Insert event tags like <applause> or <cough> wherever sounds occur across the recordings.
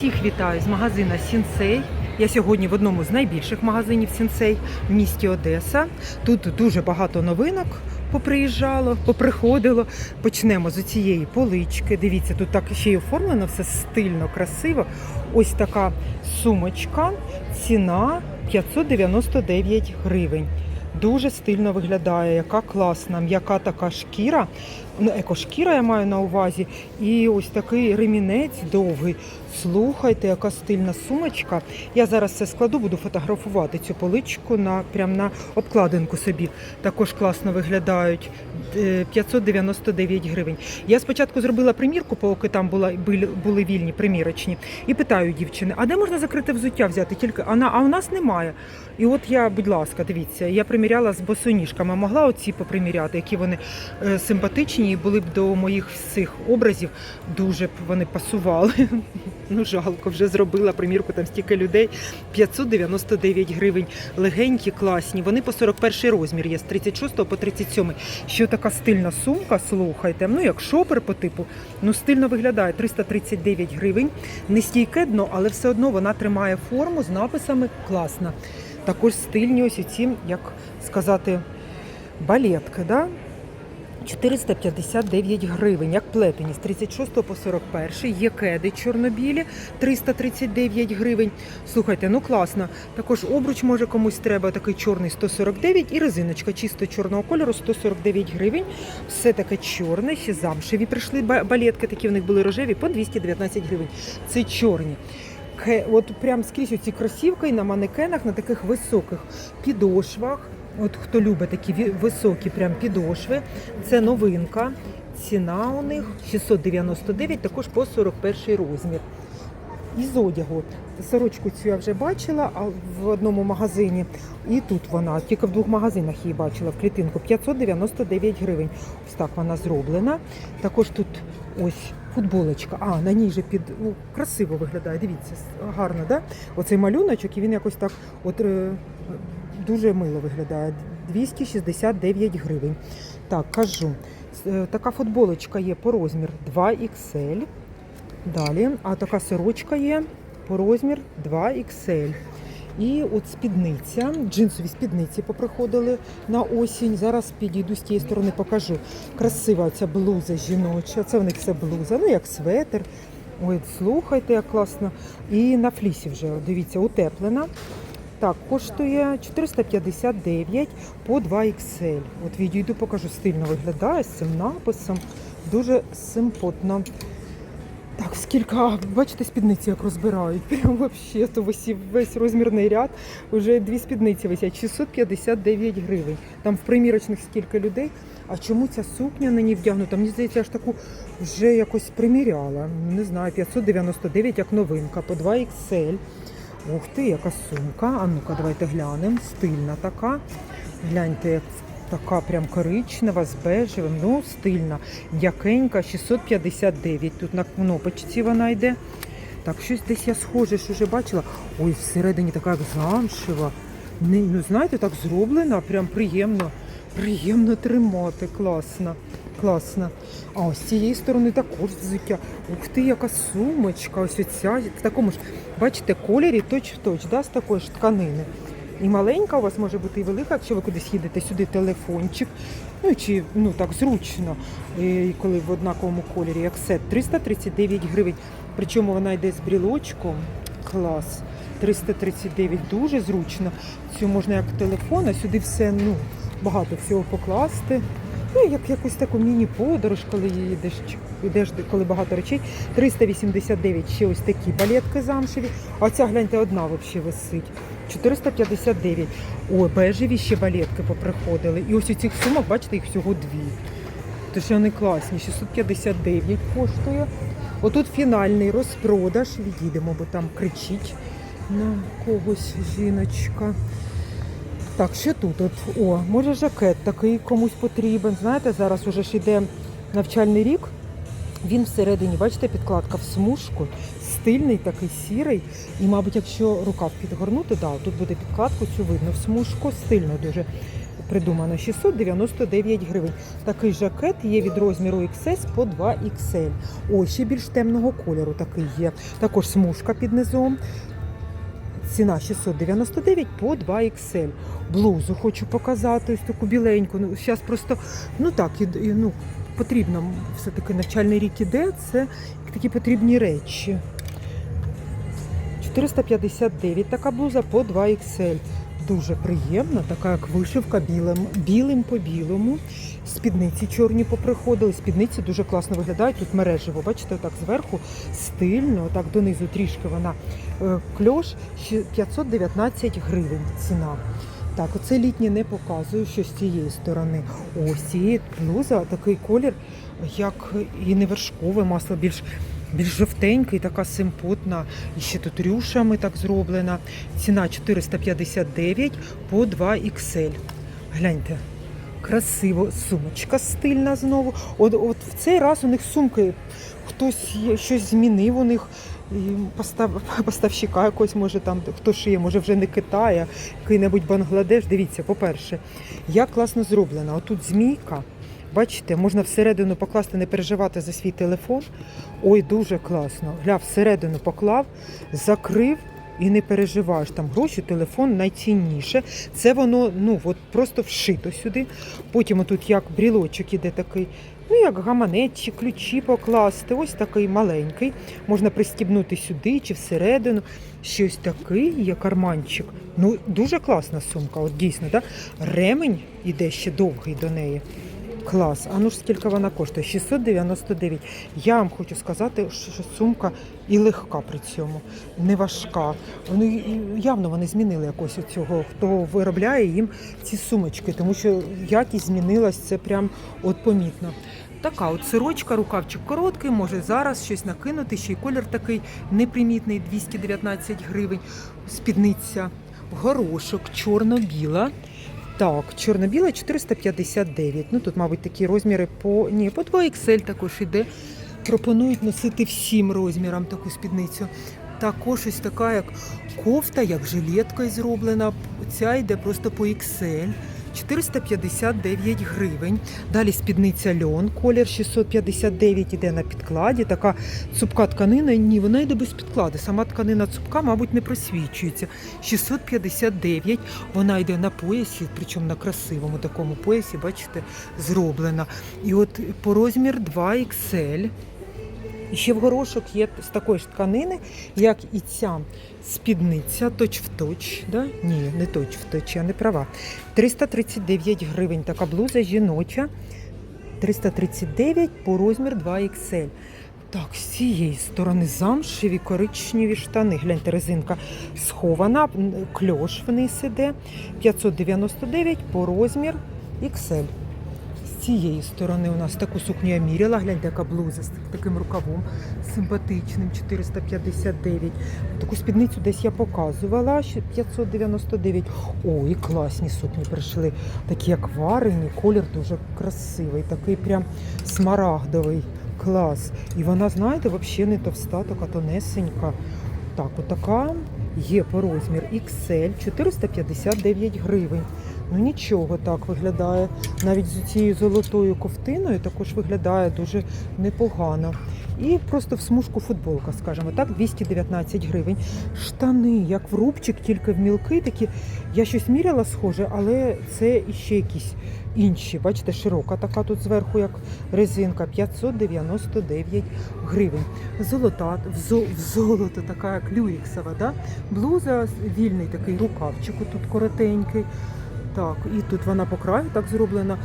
Всіх вітаю з магазина Сінсей. Я сьогодні в одному з найбільших магазинів Сінсей в місті Одеса. Тут дуже багато новинок поприїжджало, поприходило. Почнемо з цієї полички. Дивіться, тут так ще й оформлено все стильно, красиво. Ось така сумочка. Ціна 599 гривень. Дуже стильно виглядає, яка класна, м'яка така шкіра. Екошкіра я маю на увазі. І ось такий ремінець довгий. Слухайте, яка стильна сумочка. Я зараз це складу, буду фотографувати цю поличку на прям на обкладинку собі. Також класно виглядають. Е, 599 гривень. Я спочатку зробила примірку, поки там була були, вільні примірочні, і питаю дівчини, а де можна закрите взуття взяти? Тільки а, на, а у нас немає. І от я, будь ласка, дивіться, я приміряла з босоніжками. Могла оці поприміряти, які вони е, симпатичні і були б до моїх всіх образів. Дуже б вони пасували. <laughs> Ну жалко, вже зробила примірку, там стільки людей. 599 гривень. Легенькі, класні. Вони по 41 розмір є з 36 по 37. Що така стильна сумка, слухайте. Ну як шопер по типу. Ну стильно виглядає 339 гривень. Не стійке дно, але все одно вона тримає форму з написами класна. Також стильні ось ці, як сказати, балетки. Да? 459 гривень, як плетені з 36 по 41. Є кеди чорнобілі 339 гривень. Слухайте, ну класно. Також обруч може комусь треба, такий чорний 149 і резиночка чисто чорного кольору 149 гривень. Все таке чорне, ще замшеві прийшли ба- балетки, такі в них були рожеві по 219 гривень. Це чорні. От прям скрізь оці кросівки на манекенах на таких високих підошвах. От хто любить такі високі прям підошви, це новинка. Ціна у них 699, також по 41 розмір. І з одягу. Сорочку цю я вже бачила а в одному магазині. І тут вона, тільки в двох магазинах її бачила в клітинку. 599 гривень. Ось так вона зроблена. Також тут ось футболочка. А, на ній же під ну, красиво виглядає. Дивіться, гарно, да? Оцей малюночок, і він якось так от е, дуже мило виглядає. 269 гривень. Так, кажу. Е, Така футболочка є по розмір 2XL. Далі, а така сорочка є по розмір 2XL. І от спідниця, джинсові спідниці поприходили на осінь. Зараз підійду з тієї сторони, покажу. Красива ця блуза жіноча. Це в них все блуза, ну як светр. Ой, слухайте, як класно. І на флісі вже, дивіться, утеплена. Так, коштує 459 по 2XL. От відійду, покажу, стильно виглядає з цим написом. Дуже симпотно. Так, скільки, бачите, спідниці як розбирають. Прям вообще, то висів весь розмірний ряд. Уже дві спідниці висять. 659 гривень. Там в примірочних скільки людей. А чому ця сукня на ній вдягнута? Мені здається, я ж таку вже якось приміряла. Не знаю, 599 як новинка, по 2 XL. Ух ти, яка сумка. А ну-ка, давайте глянемо. Стильна така. Гляньте, як така прям коричнева з бежевим. Ну, стильна. М'якенька, 659. Тут на кнопочці вона йде. Так, щось десь я схоже, що вже бачила. Ой, всередині така як замшева. Ну, знаєте, так зроблена, прям приємно. Приємно тримати, класно. Класно. А ось з цієї сторони також взуття. Ух ти, яка сумочка. Ось оця в такому ж, бачите, кольорі точ в точ, да, з такої ж тканини. І маленька у вас може бути і велика, якщо ви кудись їдете сюди телефончик. Ну чи ну так зручно, і коли в однаковому кольорі, як сет, 339 гривень. Причому вона йде з брілочком. Клас. 339 дуже зручно. Цю можна як телефон, а сюди все ну, багато всього покласти. Ну, як якусь таку міні-подорож, коли їдеш, йдеш, коли багато речей. 389 ще ось такі балетки замшеві. А ця, гляньте, одна взагалі висить. 459. О, бежеві ще балетки поприходили. І ось у цих сумок, бачите, їх всього дві. Тож вони класні. 659 коштує. Отут фінальний розпродаж. Відійдемо, бо там кричить на когось жіночка. Так, що тут? От, о, може жакет такий комусь потрібен. Знаєте, зараз уже ж іде навчальний рік. Він всередині, бачите, підкладка в смужку, стильний, такий сірий. І, мабуть, якщо рукав підгорнути, да, тут буде підкладку цю видно в смужку, стильно дуже. придумано 699 гривень. Такий жакет є від розміру XS по 2XL. Ось ще більш темного кольору такий є. Також смужка під низом. Ціна 699 по 2XL. Блузу хочу показати, ось таку біленьку. Ну, зараз просто, ну так, і, ну, потрібно, все-таки навчальний рік іде, це такі потрібні речі. 459 така блуза по 2XL. Дуже приємна, така як вишивка білим, білим по білому. Спідниці чорні поприходили. Спідниці дуже класно виглядають. Тут мережево, бачите, так зверху стильно, так донизу трішки вона е, кльош ще 519 гривень ціна. Так, оце літнє не показую, що з цієї сторони. Ось цієї блуза такий колір, як і не вершкове масло, більш більш жовтенький, така симпотна. І ще тут рюшами так зроблена. Ціна 459 по 2 XL. Гляньте. Красиво, сумочка стильна знову. От, от в цей раз у них сумки, хтось щось змінив у них. Постав, поставщика якось, може там хто шиє, може вже не Китай, який-небудь Бангладеш. Дивіться, по-перше, як класно зроблена. Отут змійка. Бачите, можна всередину покласти, не переживати за свій телефон. Ой, дуже класно. Гля, всередину поклав, закрив і не переживаєш. Там гроші, телефон найцінніше. Це воно ну, от просто вшито сюди. Потім отут як брілочок іде такий. Ну, як гаманець чи ключі покласти. Ось такий маленький. Можна пристібнути сюди чи всередину. Ще ось такий є карманчик. Ну, дуже класна сумка, от дійсно, да? ремень іде ще довгий до неї. Клас. А ну ж скільки вона коштує? 699. Я вам хочу сказати, що сумка і легка при цьому, не важка. Вони явно вони змінили якось у цього, хто виробляє їм ці сумочки, тому що якість змінилась, це прям от помітно. Така от сирочка, рукавчик короткий, може зараз щось накинути, ще й колір такий непримітний, 219 гривень. Спідниця, горошок, чорно-біла. Так, чорно-біла 459. Ну тут, мабуть, такі розміри по ні, по 2XL також іде. Пропонують носити всім розмірам таку спідницю. Також ось така, як кофта, як жилетка зроблена. Ця йде просто по XL. 459 гривень. Далі спідниця льон, колір 659 іде на підкладі. Така цупка тканина. Ні, вона йде без підкладу. Сама тканина цупка, мабуть, не просвічується. 659. Вона йде на поясі, причому на красивому такому поясі, бачите, зроблена. І от по розмір 2XL. І ще в горошок є з такої ж тканини, як і ця спідниця, точ в точ. Да? Ні, не точ в точ, я не права. 339 гривень. Така блуза жіноча. 339 по розмір 2XL. Так, з цієї сторони замшеві коричневі штани. Гляньте, резинка схована, кльош вниз іде. 599 по розмір XL. Цієї сторони у нас таку сукню я міряла. Гляньте, яка блуза з таким рукавом симпатичним, 459. Таку спідницю десь я показувала, ще 599. Ой, класні сукні прийшли. Такі як варені, колір дуже красивий, такий прям смарагдовий. Клас. І вона, знаєте, взагалі не товста, така тонесенька. Так, отака є по розмір XL 459 гривень. Ну нічого так виглядає. Навіть з цією золотою ковтиною також виглядає дуже непогано. І просто в смужку футболка, скажімо так, 219 гривень. Штани, як в рубчик, тільки в мілки такі. Я щось міряла схоже, але це іще якісь інші. Бачите, широка така тут зверху, як резинка, 599 гривень. Золота, в, зо- в золото така як люріксова, да? блуза, вільний такий рукавчик, тут коротенький. Так, і тут вона по краю так зроблена.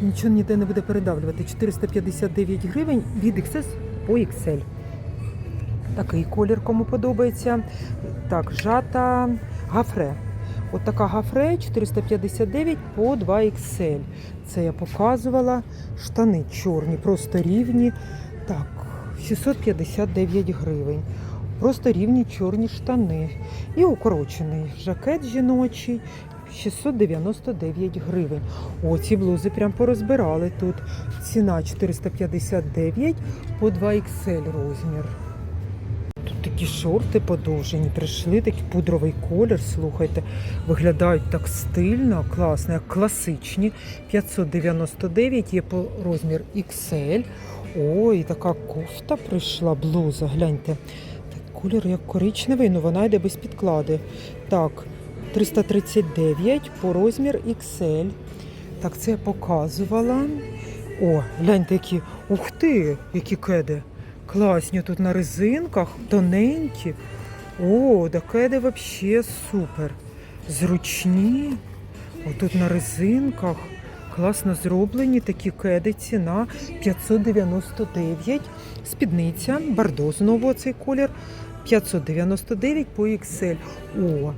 Нічого ніде не буде передавлювати. 459 гривень від XS по XL. Такий колір, кому подобається. Так, жата гафре. От така гафре 459 по 2XL. Це я показувала. Штани чорні, просто рівні. Так, 659 гривень. Просто рівні чорні штани. І укорочений жакет жіночий 699 гривень. О, ці блузи прям порозбирали тут. Ціна 459 по 2XL розмір. Тут Такі шорти подовжені, прийшли такий пудровий колір. Слухайте, виглядають так стильно, класно, як класичні. 599 є по розмір XL. Ой, така кофта прийшла, блуза. Гляньте. Колір як коричневий, ну вона йде без підклади. Так, 339 по розмір XL. Так, це я показувала. О, гляньте, які. Ух ти, які кеди. Класні тут на резинках, тоненькі. О, да кеди взагалі супер. Зручні. Отут на резинках. Класно зроблені такі кеди. Ціна 599. Спідниця, бордо знову цей колір. 599 по XL. О,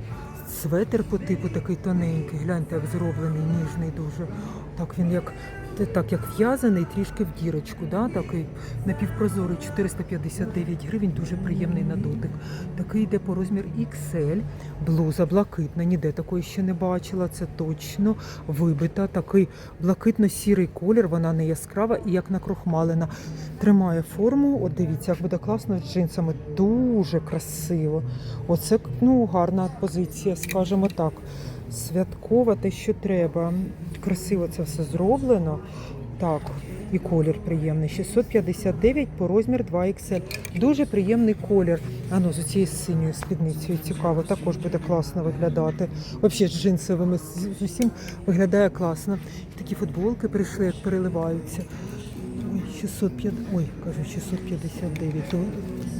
светр по типу такий тоненький. Гляньте, як зроблений, ніжний дуже. Так він як так як в'язаний, трішки в дірочку, да? такий напівпрозорий 459 гривень, дуже приємний на дотик. Такий йде по розмір XL, блуза блакитна, ніде такої ще не бачила, це точно вибита. Такий блакитно-сірий колір, вона не яскрава і як накрохмалена. Тримає форму. От дивіться, як буде класно з джинсами. Дуже красиво. Оце ну, гарна позиція, скажімо так. Святкова, те, що треба. Красиво це все зроблено. Так, і колір приємний. 659 по розмір 2XL. Дуже приємний колір. А ну, з цією синьою спідницею цікаво, також буде класно виглядати. Взагалі з джинсовими з усім виглядає класно. Такі футболки прийшли, як переливаються. Ой, 605, ой, кажу, 659. То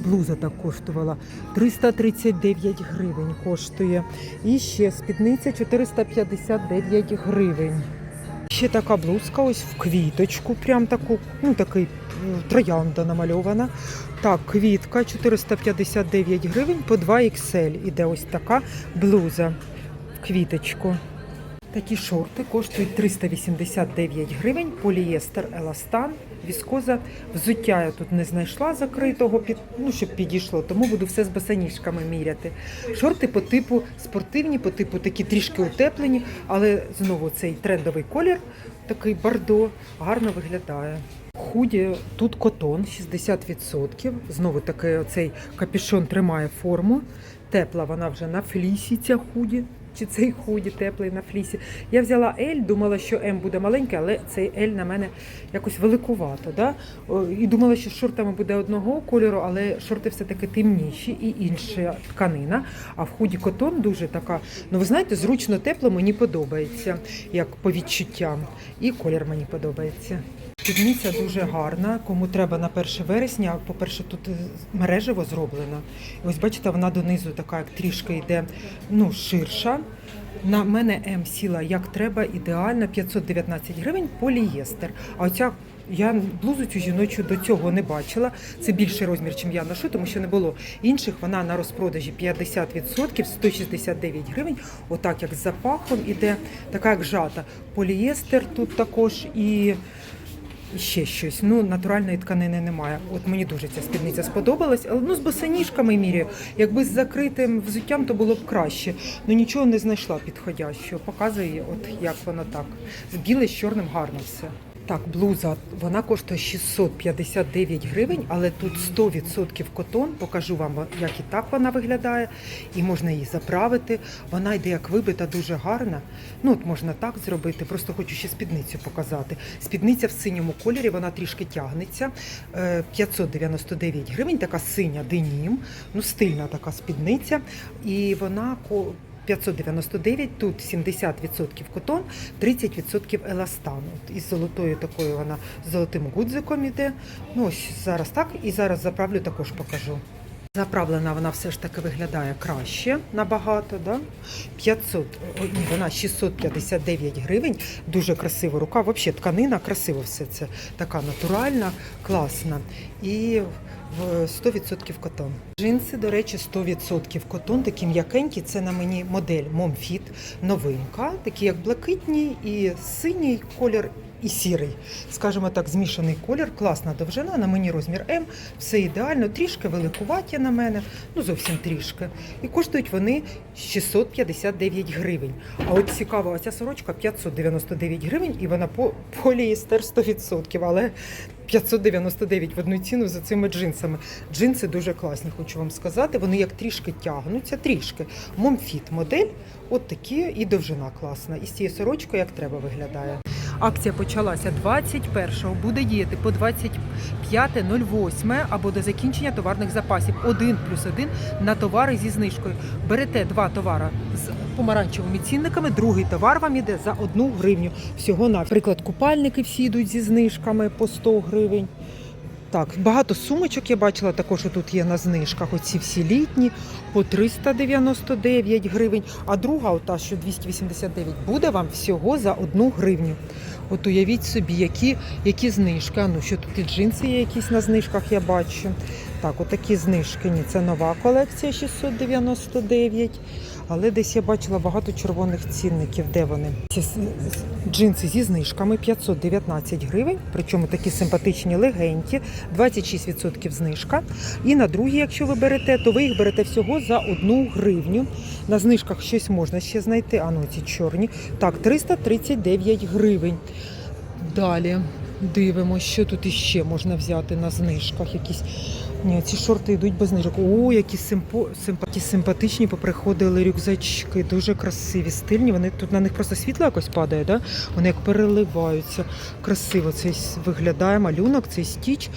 блуза так коштувала. 339 гривень коштує. І ще спідниця 459 гривень. Ще така блузка, ось в квіточку, прям таку, ну такий троянда намальована. Так, квітка 459 гривень по 2 XL. Іде ось така блуза в квіточку. Такі шорти коштують 389 гривень, полієстер еластан, віскоза. Взуття я тут не знайшла закритого, під, ну, щоб підійшло, тому буду все з босоніжками міряти. Шорти по типу спортивні, по типу такі трішки утеплені, але знову цей трендовий колір, такий бордо, гарно виглядає. Худі тут котон 60%. Знову таки оцей капюшон тримає форму. Тепла вона вже на флісі, ця худі. Чи цей худі теплий на флісі. Я взяла L, думала, що М буде маленький, але цей L на мене якось великувато. Да? І думала, що з шортами буде одного кольору, але шорти все-таки темніші і інша тканина. А в худі котон дуже така, ну ви знаєте, зручно тепло мені подобається, як по відчуттям. І колір мені подобається. Спідниця дуже гарна. Кому треба на 1 вересня, по-перше, тут е, мережево зроблено. Ось бачите, вона донизу така, як трішки йде ну, ширша. На мене М сіла як треба, ідеально 519 гривень полієстер. А оця я блузу цю жіночу до цього не бачила. Це більший розмір, чим я ношу, тому що не було інших. Вона на розпродажі 50%, 169 гривень. Отак як з запахом іде, така як жата. Полієстер тут також і. Ще щось. Ну, натуральної тканини немає. От мені дуже ця спідниця сподобалась, але ну з босоніжками міряю. Якби з закритим взуттям, то було б краще. Ну нічого не знайшла підходящого. Показує, от як воно так. З біле з чорним гарно все. Так, блуза вона коштує 659 гривень, але тут 100% котон. Покажу вам, як і так вона виглядає, і можна її заправити. Вона йде як вибита, дуже гарна. Ну от можна так зробити. Просто хочу ще спідницю показати. Спідниця в синьому кольорі, вона трішки тягнеться. Е, 599 гривень, така синя денім, ну стильна така спідниця. І вона 599, тут 70% котон, 30% еластан. От Із золотою такою вона з золотим гудзиком іде. Ну ось зараз так, і зараз заправлю також покажу. Заправлена вона все ж таки виглядає краще набагато. Да? 500, о, ні, вона 659 гривень. Дуже красива рука. Взагалі тканина, красиво все це. Така натуральна, класна. І 100% котон. Джинси, до речі, 100% котон, такі м'якенькі. Це на мені модель Momfit, новинка, такі як блакитні і синій колір. І сірий, скажімо так, змішаний колір, класна довжина, на мені розмір М, все ідеально, трішки великуваті на мене, ну зовсім трішки. І коштують вони 659 гривень. А от цікаво, оця сорочка 599 гривень, і вона по поліестер 100%, але 599 в одну ціну за цими джинсами. Джинси дуже класні, хочу вам сказати. Вони як трішки тягнуться, трішки. Момфіт модель, от такі і довжина класна. І з цією сорочкою як треба виглядає. Акція почалася 21-го, буде діяти по 25.08 або до закінчення товарних запасів. 1 плюс 1 на товари зі знижкою. Берете два товари з помаранчевими цінниками, другий товар вам іде за 1 гривню. Всього на Наприклад, купальники всі йдуть зі знижками по 100 гривень. Так, багато сумочок я бачила, також тут є на знижках. Оці всі літні по 399 гривень. А друга, ота, що 289, буде вам всього за 1 гривню. От уявіть собі, які, які знижки. А ну що тут і джинси є якісь на знижках, я бачу. Так, отакі знижки. Ні, це нова колекція 699. Але десь я бачила багато червоних цінників. Де вони? Ці джинси зі знижками 519 гривень, причому такі симпатичні, легенькі, 26% знижка. І на другі, якщо ви берете, то ви їх берете всього за 1 гривню. На знижках щось можна ще знайти. А ну ці чорні. Так, 339 гривень. Далі дивимося, що тут іще можна взяти на знижках. Якісь ні, ці шорти йдуть без знижок. О, які симпо... симпа- симпатичні поприходили рюкзачки. Дуже красиві, стильні. Вони тут на них просто світло якось падає, да? вони як переливаються. Красиво цей виглядає малюнок, цей стіч.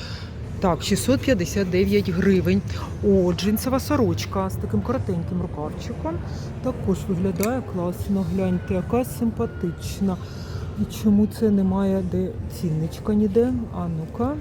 Так, 659 гривень. О, джинсова сорочка з таким коротеньким рукавчиком. Також виглядає класно. Гляньте, яка симпатична. І чому це немає де цінничка ніде? А ну-ка.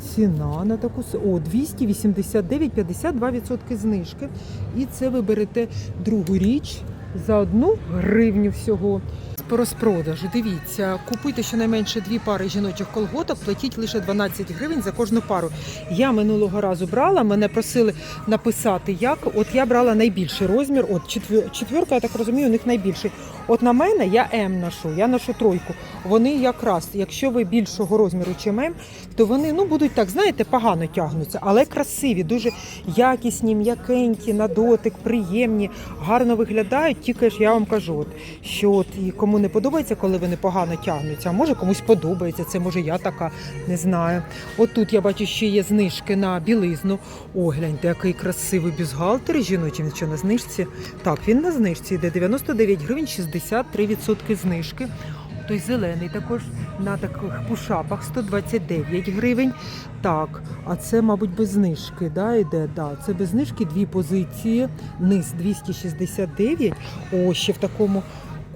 Ціна на таку о 289, 52% знижки. І це ви берете другу річ за одну гривню всього. По розпродажу, дивіться, купуйте щонайменше дві пари жіночих колготок, платіть лише 12 гривень за кожну пару. Я минулого разу брала, мене просили написати як. От я брала найбільший розмір, от четвірка, я так розумію, у них найбільший. От на мене я М ношу, я ношу тройку. Вони якраз, якщо ви більшого розміру, чим М, то вони ну будуть так, знаєте, погано тягнуться, але красиві, дуже якісні, м'якенькі, на дотик, приємні, гарно виглядають. Тільки ж я вам кажу, от, що от і кому не подобається, коли вони погано тягнуться, а може комусь подобається. Це може я така, не знаю. От тут я бачу, ще є знижки на білизну. О, гляньте, який красивий бюстгальтер жіночий, що на знижці. Так, він на знижці йде 99 гривень, 63% знижки. Той зелений також на таких пушапах 129 гривень. Так, а це, мабуть, без знижки, да, йде? Да, це без знижки дві позиції, низ 269. О, ще в такому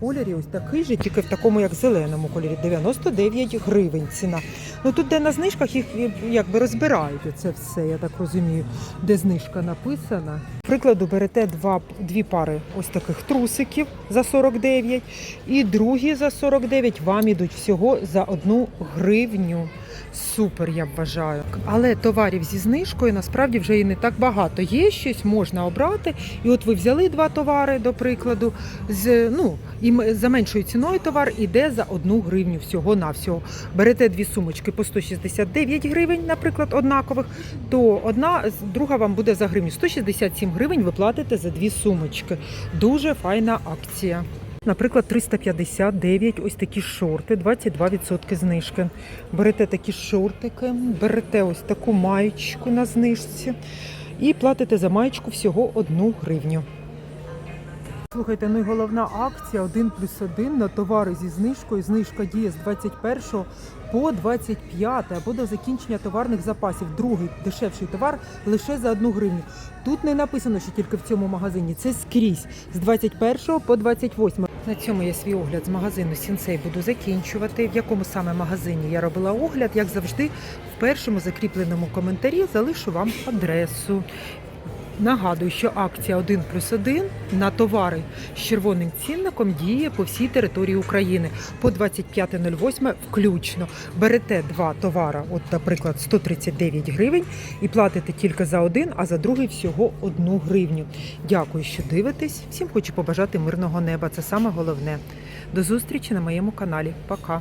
кольорі, ось такий же, тільки в такому, як зеленому кольорі, 99 гривень ціна. Ну тут, де на знижках, їх якби розбирають це все, я так розумію, де знижка написана. Прикладу, берете два, дві пари ось таких трусиків за 49 і другі за 49 вам ідуть всього за одну гривню. Супер, я вважаю. Але товарів зі знижкою насправді вже і не так багато. Є щось, можна обрати. І от ви взяли два товари, до прикладу, з ну і за меншою ціною товар іде за одну гривню всього навсього. Берете дві сумочки по 169 гривень, наприклад, однакових, то одна друга вам буде за гривню. 167 гривень ви платите за дві сумочки. Дуже файна акція. Наприклад, 359 ось такі шорти, 22% знижки. Берете такі шортики, берете ось таку маєчку на знижці і платите за маєчку всього 1 гривню. Слухайте, ну і головна акція 1 плюс 1 на товари зі знижкою. Знижка діє з 21 по 25 або до закінчення товарних запасів. Другий дешевший товар лише за 1 гривню. Тут не написано, що тільки в цьому магазині. Це скрізь з 21 по 28. На цьому я свій огляд з магазину Сінсей буду закінчувати. В якому саме магазині я робила огляд, як завжди, в першому закріпленому коментарі залишу вам адресу. Нагадую, що акція 1 плюс 1 на товари з червоним цінником діє по всій території України по 25.08 включно. Берете два товари, от, наприклад, 139 гривень, і платите тільки за один, а за другий всього 1 гривню. Дякую, що дивитесь. Всім хочу побажати мирного неба. Це саме головне. До зустрічі на моєму каналі. Пока.